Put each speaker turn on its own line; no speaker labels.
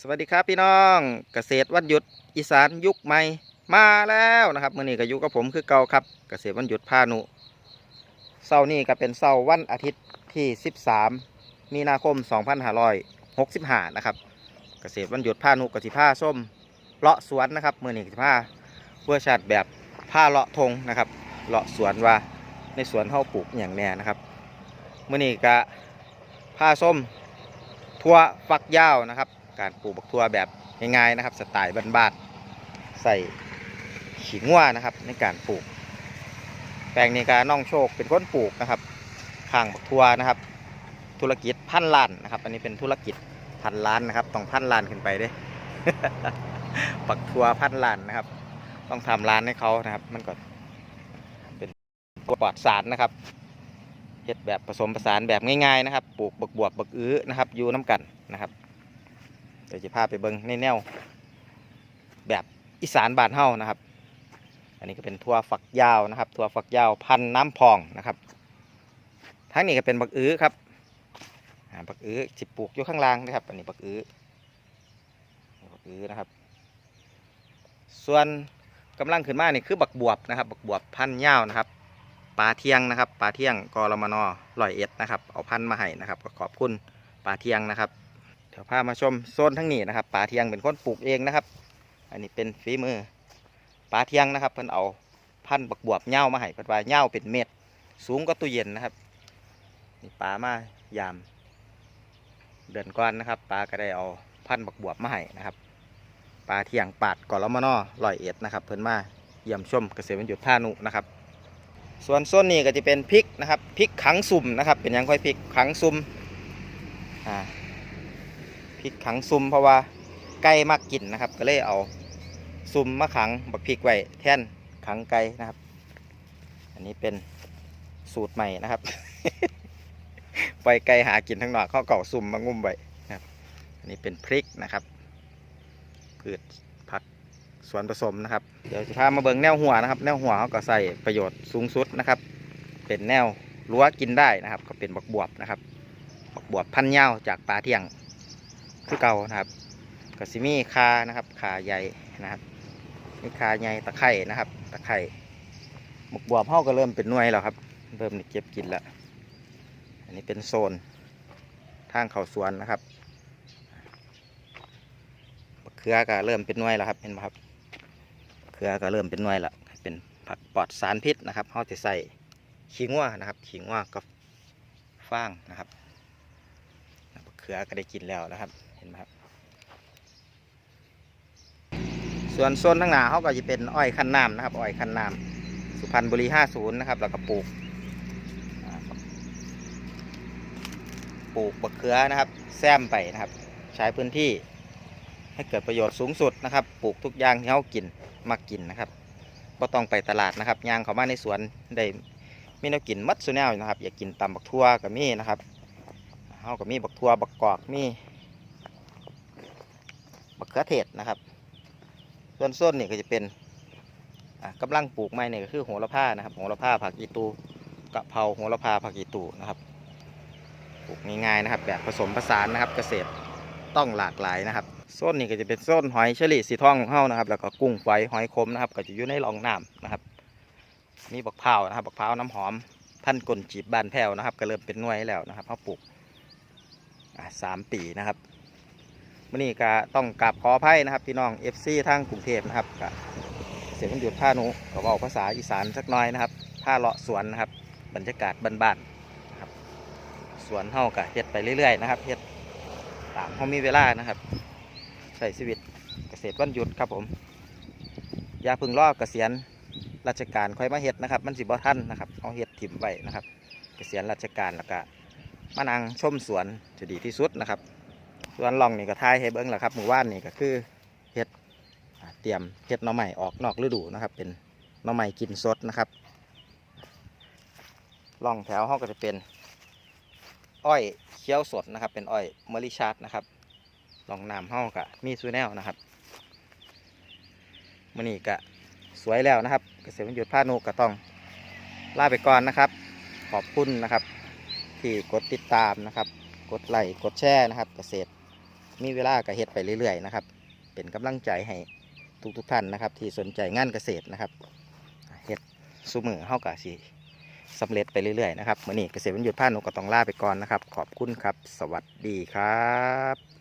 สวัสดีครับพี่น้องเกษตรวันหยุดอีสานยุคใหม่มาแล้วนะครับมื่อนี้ก็อยู่กับผมคือเก่าครับ เกษตรวันหยุดพานุเสาร์นี้ก็เป็นเสาร์วันอาทิตย์ที่ 13 มีนาคม 2565 นะครับ เกษตรวันหยุดพานุกสิผ้าส้มเลาะสวนนะครับมื่อนี้กสิผ้าเวอร์ชัดแบบผ้าเลาะทงนะครับเลาะสวนว่าในสวนเขาปลูกอย่างแน่นะครับมื่อนี้ก็ผ้าส้มทั่วฟักยาวนะครับ การปลูกบักทั่วแบบง่ายๆนะครับ สไตล์บ้านๆใส่ขิงว่านะครับ ในการปลูก แปลงนี้ก็น้องโชคเป็นคนปลูกนะครับข้างบักทั่วนะครับ ธุรกิจพันล้านนะครับ อันนี้เป็นธุรกิจพันล้านนะครับ ต้องพันล้านขึ้นไปด้บักทั่วพันล้านนะครับ ต้องทำร้านให้เขานะครับ มันก็เป็นปลอดสารนะครับเฮ็ดแบบผสมผสานแบบง่ายๆนะครับ ปลูกบักบวบบักอื้อนะครับ อยู่น้กันนะครับ ดี๋ยวจะพาไปเบิ้งในแนว แบบอีสานบานเฮานะครับ อันนี้ก็เป็นทั่วฝักยาวนะครับทั่วฝักยาวพันน้ำพองนะครับทั้งนี้ก็เป็นบักอื้อครับบักอื้อจิปลูกอยู่ข้างล่างนะครับ อันนี้บักอื้อบักอื้อนะครับ ส่วนกำลังขึ้นมานี่คือบักบวบนะครับ บักบวบพันยาวนะครับปลาเที่ยงนะครับปลาเที่ยงกรมนอลอยเอ็ดนะครับ เอาพันมาให้นะครับขอบคุณปลาเที่ยงนะครับ ดี๋ยวพามาชมโซนทั้งนี้นะครับปลาเทียงเป็นคนปลูกเองนะครับ อันนี้เป็นฝีมือปลาเทียงนะครับเพิ่นเอาพันธุ์บักบวบเหย้ามาให้เพิ่นว่าเหย้าเป็นเม็ดสูงกว่าตู้เย็นนะครับนี่ปลามายาม เดือนก่อนนะครับปลาก็ได้เอาพันธุ์บักบวบมาให้นะครับปลาเทียงปาดกอลมานอลอยเอ็ดนะครับ เพิ่นมาเยี่ยมชมเกษตรบรรยุท่านุนะครับส่วนโซนนี้ก็จะเป็นพริกนะครับพริกขังซุ่มนะครับ เป็นยังค่อยพริกขังซุ่มอ่า พริกขังซุ่มเพราะว่าไก่มักกินนะครับ ก็เลยเอาซุ่มมาขังบักพริกไว้แท่นขังไก่นะครับ อันนี้เป็นสูตรใหม่นะครับปล่อยไก่หากินทั้งนอกเข้าเก่าซุ่มมางุ่มไว้นะครับ อันนี้เป็นพริกนะครับพืชผักสวนผสมนะครับ เดี๋ยวจะพามาเบิ่งแนวหัวนะครับ แนวหัวเขาก็ใส่ประโยชน์สูงสุดนะครับ เป็นแนวรั้วกินได้นะครับ ก็เป็นบักบวบนะครับ บักบวบพันธุ์ยาจากปลาเที่ยง คือเก่านะครับก็สิมีคานะครับคาใหญ่นะครับมีคาใหญ่ตะไคร่นะครับ ตะไคร่หมกบวบเฮาก็เริ่มเป็นหน่วยแล้วครับ เริ่มเก็บกินล้วอันนี้เป็นโซนทางเขาสวนนะครับเขือก็เริ่มเป็นหน่วยแล้วครับเห็นไหมครับเขือก็เริ่มเป็นหน่วยล้วเป็นผักปลอดสารพิษนะครับเฮาจะใส่ขิงว่านะครับขิงว่ากับฟางนะครับเขือก็ได้กินแล้วนะครับ ห็นไหมครับ ส่วนโซนข้งหนาเขาก็จะเป็นอ้อยคันน้ำนะครับ อ้อยคันน้ำสุพรรณบุรี50นะครับ แล้วก็ปลูก ปลูกบักเขือนะครับ แซมไปนะครับ ใช้พื้นที่ให้เกิดประโยชน์สูงสุดนะครับ ปลูกทุกอย่างที่เขากินมักกินนะครับก็ต้องไปตลาดนะครับย่างเขามาในสวนได้มีแนวกินมัดสุแนวนะครับ อยากกินตำบักทั่วก็มีนะครับเขาก็มีบักทั่วบักกอกมี ขือเทศนะครับ ส่วนส้นนี่ก็จะเป็นอะกำลังปลูกไม้เนี่ยก็คือโหระพานะครับโหระพาผักอีตูกะเพราโหระพาผักอีตูนะครับปลูกง่ายๆนะครับ แบบผสมผสานนะครับ เกษตรต้องหลากหลายนะครับส้นนี่ก็จะเป็นส้นหอยเฉลี่สีทองของเฮานะครับ แล้วก็กุ้งไฟหอยคมนะครับ ก็จะอยู่ในรองน้ำนะครับมีบักพานะครับบักพาน้ำหอมพันกลจีบบานแพ้วนะครับ ก็เริ่มเป็นน่วยแล้วนะครับเขาปลูกสามปีนะครับ มื่อนี้ก็ต้องกราบขออภัยนะครับพี่น้อง FC ทางกรุงเทพนะครับก็เสียงหยุดท่าหนุก็บอกภาษาอีสานสักน้อยนะครับท่าเลาะสวนนะครับ บรรยากาศบ้านๆนะครับสวนเฮากะเฮ็ดไปเรื่อยๆนะครับเฮ็ดตามเฮามีเวลานะครับใช้ชีวิตเกษตรวันหยุดครับผมอย่าพึ่งรอเกษียณราชการค่อยมาเฮ็ดนะครับ มันสิบ่ทันนะครับเอาเฮ็ดถิ่มไว้นะครับ เกษียณราชการแล้วก็มานั่งชมสวนจะดีที่สุดนะครับ สวนหลองนี่ก็ทายให้เบิ้งแหละครับหมู่บ้านนี่ก็คือเฮ็ดเตรียมเฮ็ดหน่อใหม่ออกนอกฤดูนะครับ เป็นหน่อใหม่กินสดนะครับล่องแถวห้องก็จะเป็นอ้อยเคี้ยวสดนะครับ เป็นอ้อยเมอริชาร์ดนะครับลองน้ำห้องก็มีซูแนลนะครับมันนี่ก็สวยแล้วนะครับเกษตรบรรยุทธ์พานุก็ต้องลาไปก่อนนะครับ ขอบคุณนะครับ ที่กดติดตามนะครับ กดไลค์กดแชร์นะครับ เกษตร มีเวลาก็เฮ็ดไปเรื่อยๆนะครับ เป็นกำลังใจให้ทุกๆท่านนะครับ ที่สนใจงานเกษตรนะครับเฮ็ดสุมือเฮากับสิสำเร็จไปเรื่อยๆนะครับมื้อนี้เกษตรวันหยุดพานุก็ต้องลาไปก่อนนะครับ ขอบคุณครับ สวัสดีครับ